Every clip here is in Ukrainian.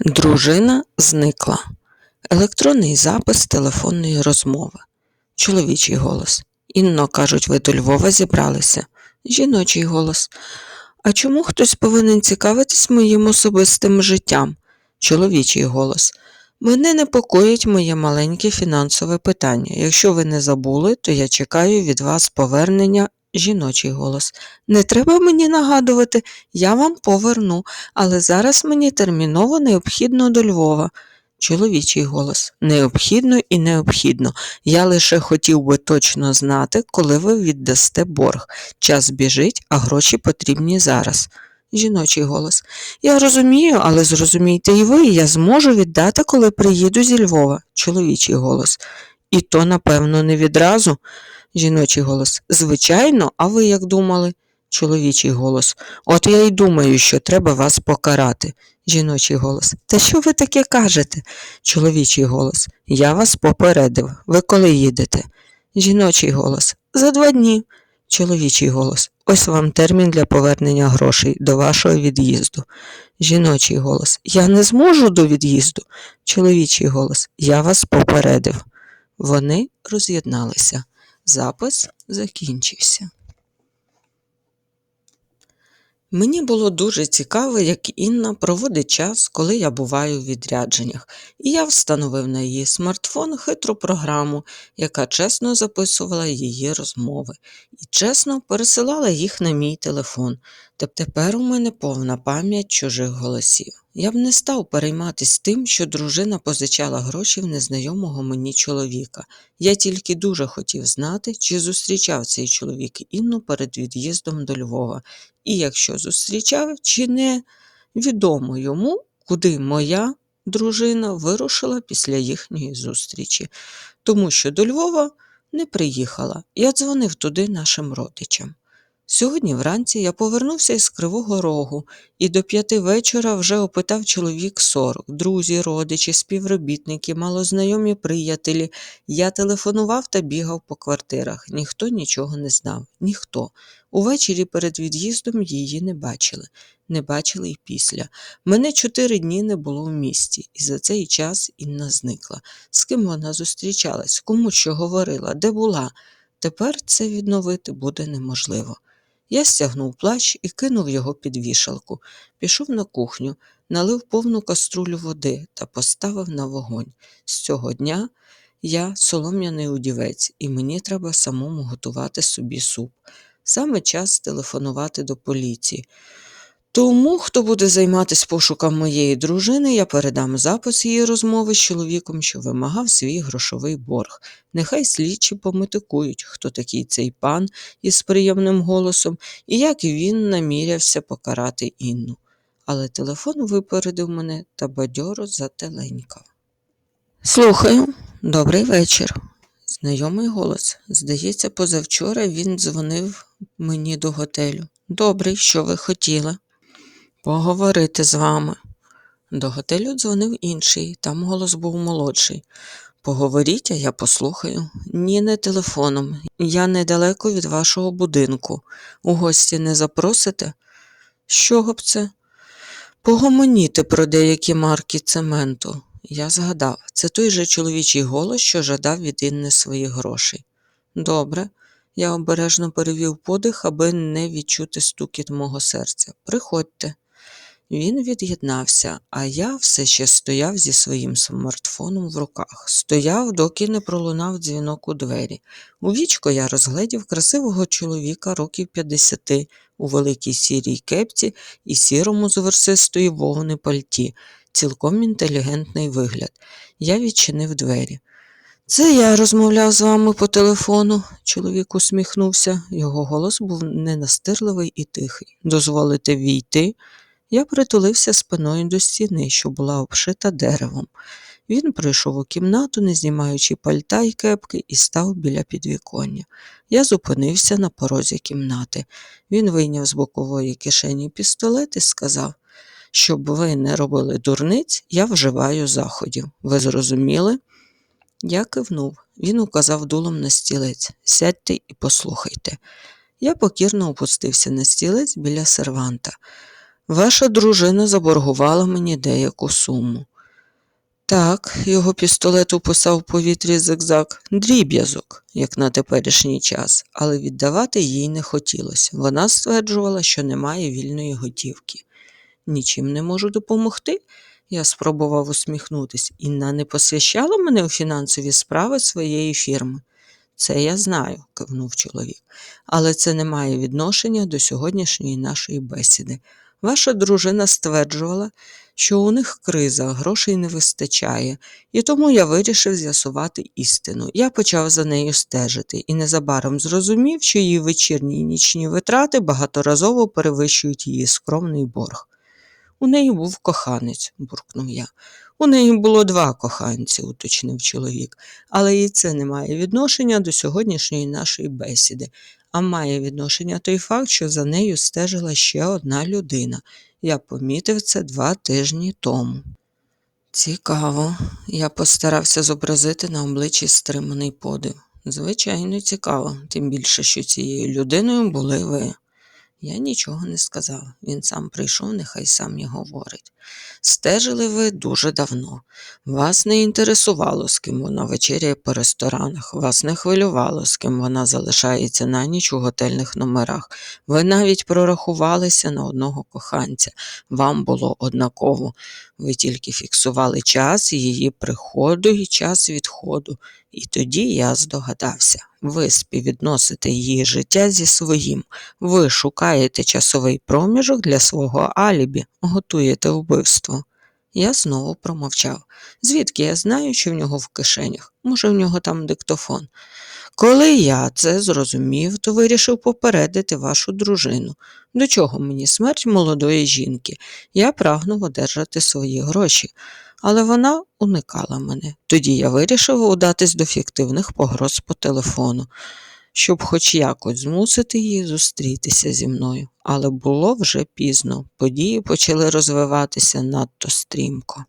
Дружина зникла. Електронний запис телефонної розмови. Чоловічий голос. Інно, кажуть, ви до Львова зібралися. Жіночий голос. А чому хтось повинен цікавитись моїм особистим життям? Чоловічий голос. Мене непокоїть моє маленьке фінансове питання. Якщо ви не забули, то я чекаю від вас повернення. Жіночий голос. Не треба мені нагадувати, я вам поверну, але зараз мені терміново необхідно до Львова. Чоловічий голос. Необхідно і необхідно. Я лише хотів би точно знати, коли ви віддасте борг. Час біжить, а гроші потрібні зараз. Жіночий голос. Я розумію, але зрозумійте і ви, я зможу віддати, коли приїду зі Львова. Чоловічий голос. І то, напевно, не відразу. Жіночий голос. Звичайно, а ви як думали? Чоловічий голос. От я й думаю, що треба вас покарати. Жіночий голос. Та що ви таке кажете? Чоловічий голос. Я вас попередив. Ви коли їдете? Жіночий голос. За два дні. Чоловічий голос. Ось вам термін для повернення грошей до вашого від'їзду. Жіночий голос. Я не зможу до від'їзду. Чоловічий голос. Я вас попередив. Вони роз'єдналися. Запис закінчився. Мені було дуже цікаво, як Інна проводить час, коли я буваю в відрядженнях, і я встановив на її смартфон хитру програму, яка чесно записувала її розмови і чесно пересилала їх на мій телефон. Теп- Тепер у мене повна пам'ять чужих голосів. Я б не став перейматись тим, що дружина позичала гроші в незнайомого мені чоловіка. Я тільки дуже хотів знати, чи зустрічав цей чоловік Інну перед від'їздом до Львова, і якщо зустрічав, чи не відомо йому, куди моя дружина вирушила після їхньої зустрічі, тому що до Львова не приїхала. Я дзвонив туди нашим родичам. Сьогодні вранці я повернувся із Кривого Рогу і до п'яти вечора вже опитав чоловік сорок, друзі, родичі, співробітники, малознайомі приятелі. Я телефонував та бігав по квартирах. Ніхто нічого не знав. Ніхто. Увечері перед від'їздом її не бачили. Не бачили й після. Мене чотири дні не було в місті, і за цей час Інна зникла. З ким вона зустрічалась, кому що говорила, де була. Тепер це відновити буде неможливо. Я стягнув плащ і кинув його під вішалку. Пішов на кухню, налив повну каструлю води та поставив на вогонь. З цього дня я солом'яний удівець, і мені треба самому готувати собі суп. Саме час телефонувати до поліції. Тому, хто буде займатися пошуком моєї дружини, я передам запис її розмови з чоловіком, що вимагав свій грошовий борг. Нехай слідчі пометикують, хто такий цей пан із приємним голосом і як він намірявся покарати Інну. Але телефон випередив мене та бадьоро зателенькав. Слухаю, добрий вечір. Знайомий голос. Здається, позавчора він дзвонив мені до готелю. Добрий, що ви хотіли? Поговорити з вами. До готелю дзвонив інший, там голос був молодший. Поговоріть, а я послухаю. Ні, не телефоном. Я недалеко від вашого будинку. У гості не запросите? Чого б це? Погомоніти про деякі марки цементу. Я згадав, це той же чоловічий голос, що жадав від Інни своїх грошей. Добре, я обережно перевів подих, аби не відчути стукіт мого серця. Приходьте. Він від'єднався, а я все ще стояв зі своїм смартфоном в руках. Стояв, доки не пролунав дзвінок у двері. У вічко я розгледів красивого чоловіка років 50 у великій сірій кепці і сірому з версистої вовни пальті, цілком інтелігентний вигляд. Я відчинив двері. Це я розмовляв з вами по телефону, чоловік усміхнувся. Його голос був ненастирливий і тихий. Дозволите війти? Я притулився спиною до стіни, що була обшита деревом. Він прийшов у кімнату, не знімаючи пальта й кепки, і став біля підвіконня. Я зупинився на порозі кімнати. Він вийняв з бокової кишені пістолет і сказав, щоб ви не робили дурниць, я вживаю заходів. Ви зрозуміли? Я кивнув. Він указав дулом на стілець. Сядьте і послухайте. Я покірно опустився на стілець біля серванта. Ваша дружина заборгувала мені деяку суму. Так, його пістолет уписав в повітрі зигзаг, дріб'язок, як на теперішній час, але віддавати їй не хотілося. Вона стверджувала, що немає вільної готівки. Нічим не можу допомогти. Я спробував усміхнутись. Інна не посвящала мене у фінансові справи своєї фірми. Це я знаю, кивнув чоловік, але це не має відношення до сьогоднішньої нашої бесіди. Ваша дружина стверджувала, що у них криза, грошей не вистачає, і тому я вирішив з'ясувати істину. Я почав за нею стежити і незабаром зрозумів, що її вечірні і нічні витрати багаторазово перевищують її скромний борг. У неї був коханець, буркнув я. У неї було два коханці, уточнив чоловік, але і це не має відношення до сьогоднішньої нашої бесіди, а має відношення той факт, що за нею стежила ще одна людина. Я помітив це два тижні тому. Цікаво. Я постарався зобразити на обличчі стриманий подив. Звичайно, цікаво, тим більше, що цією людиною були ви. Я нічого не сказав. Він сам прийшов, нехай сам і говорить. Стежили ви дуже давно. Вас не інтересувало, з ким вона вечеряє по ресторанах, вас не хвилювало, з ким вона залишається на ніч у готельних номерах. Ви навіть прорахувалися на одного коханця. Вам було однаково. Ви тільки фіксували час її приходу і час відходу. І тоді я здогадався. Ви співвідносите її життя зі своїм. Ви шукаєте часовий проміжок для свого алібі, готуєте вбивство. Я знову промовчав. Звідки я знаю, що в нього в кишенях? Може, в нього там диктофон. Коли я це зрозумів, то вирішив попередити вашу дружину. До чого мені смерть молодої жінки? Я прагнув одержати свої гроші, але вона уникала мене. Тоді я вирішив удатись до фіктивних погроз по телефону, щоб хоч якось змусити її зустрітися зі мною. Але було вже пізно. Події почали розвиватися надто стрімко.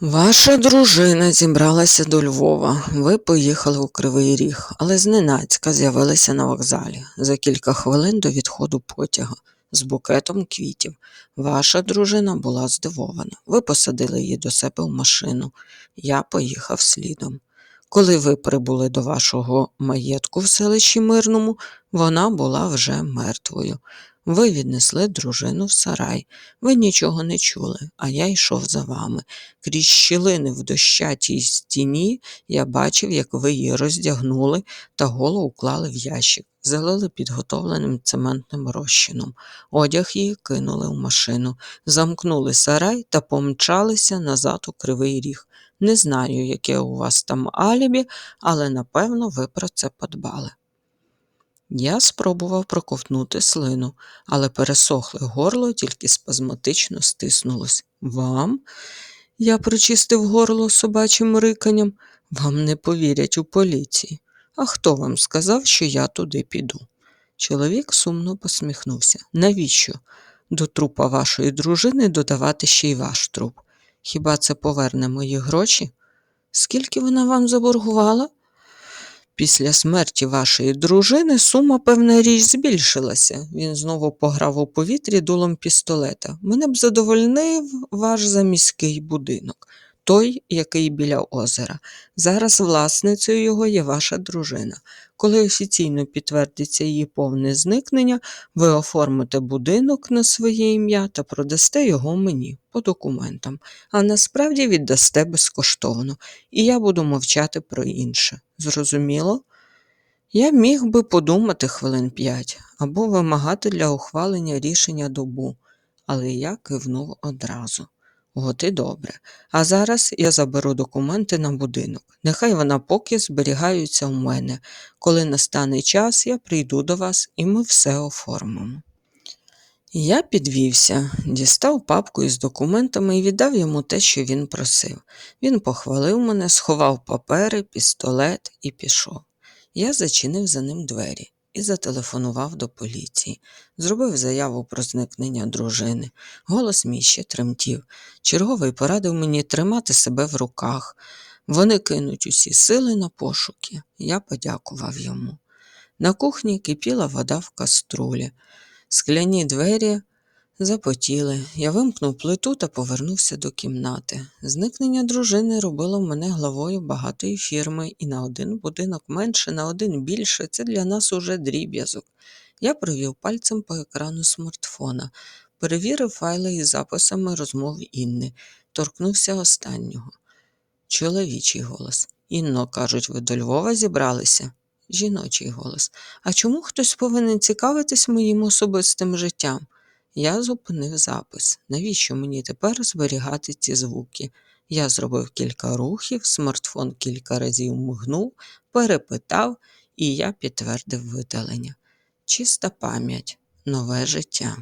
Ваша дружина зібралася до Львова. Ви поїхали у Кривий Ріг, але зненацька з'явилися на вокзалі за кілька хвилин до відходу потяга з букетом квітів. Ваша дружина була здивована. Ви посадили її до себе в машину. Я поїхав слідом. Коли ви прибули до вашого маєтку в селищі Мирному, вона була вже мертвою. Ви віднесли дружину в сарай. Ви нічого не чули, а я йшов за вами. Крізь щілини в дощатій стіні я бачив, як ви її роздягнули та голову клали в ящик, залили підготовленим цементним розчином. Одяг її кинули в машину, замкнули сарай та помчалися назад у кривий ріг. Не знаю, яке у вас там алібі, але напевно ви про це подбали. Я спробував проковтнути слину, але пересохле горло тільки спазматично стиснулось. Вам? Я прочистив горло собачим риканням. Вам не повірять у поліції. А хто вам сказав, що я туди піду? Чоловік сумно посміхнувся. Навіщо? До трупа вашої дружини додавати ще й ваш труп. Хіба це поверне мої гроші? Скільки вона вам заборгувала? Після смерті вашої дружини сума, певна річ, збільшилася. Він знову пограв у повітрі дулом пістолета. Мене б задовольнив ваш заміський будинок, той, який біля озера. Зараз власницею його є ваша дружина. Коли офіційно підтвердиться її повне зникнення, ви оформите будинок на своє ім'я та продасте його мені по документам, а насправді віддасте безкоштовно, і я буду мовчати про інше. Зрозуміло? Я міг би подумати хвилин п'ять або вимагати для ухвалення рішення добу, але я кивнув одразу. От і добре. А зараз я заберу документи на будинок. Нехай вона поки зберігаються у мене. Коли настане час, я прийду до вас і ми все оформимо. Я підвівся, дістав папку із документами і віддав йому те, що він просив. Він похвалив мене, сховав папери, пістолет і пішов. Я зачинив за ним двері і зателефонував до поліції. Зробив заяву про зникнення дружини. Голос мій ще тремтів. Черговий порадив мені тримати себе в руках. Вони кинуть усі сили на пошуки. Я подякував йому. На кухні кипіла вода в каструлі. Скляні двері Запотіли. Я вимкнув плиту та повернувся до кімнати. Зникнення дружини робило мене главою багатої фірми, і на один будинок менше, на один більше це для нас уже дріб'язок. Я провів пальцем по екрану смартфона, перевірив файли із записами розмов Інни, торкнувся останнього. Чоловічий голос. Інно, кажуть, ви до Львова зібралися? Жіночий голос. А чому хтось повинен цікавитись моїм особистим життям? Я зупинив запис. Навіщо мені тепер зберігати ці звуки? Я зробив кілька рухів, смартфон кілька разів мигнув, перепитав, і я підтвердив видалення. Чиста пам'ять, нове життя.